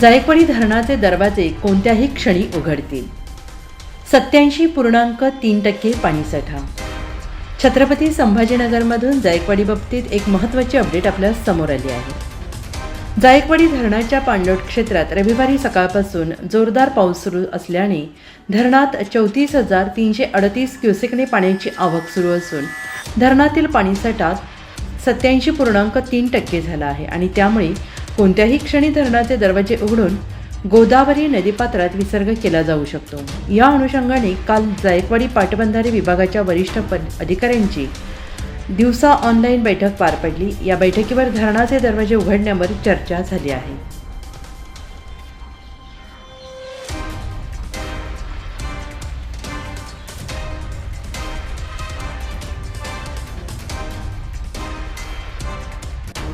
जायकवाडी धरणाचे दरवाजे कोणत्याही क्षणी उघडतील. सत्याऐंशी पूर्णांक तीन टक्के पाणीसाठा छत्रपती संभाजीनगरमधून जायकवाडी बाबतीत एक महत्त्वाची अपडेट आपल्यासमोर आली आहे. जायकवाडी धरणाच्या पाणलोट क्षेत्रात रविवारी सकाळपासून जोरदार पाऊस सुरू असल्याने धरणात चौतीस हजार तीनशे अडतीस क्युसेकने पाण्याची आवक सुरू असून धरणातील पाणीसाठा सत्याऐंशी पूर्णांक तीन टक्के झाला आहे आणि त्यामुळे कोणत्याही क्षणी धरणाचे दरवाजे उघडून गोदावरी नदीपात्रात विसर्ग केला जाऊ शकतो. या अनुषंगाने काल जायकवाडी पाटबंधारे विभागाच्या वरिष्ठ पद- अधिकाऱ्यांची दिवसा ऑनलाईन बैठक पार पडली. या बैठकीवर धरणाचे दरवाजे उघडण्यावर चर्चा झाली आहे.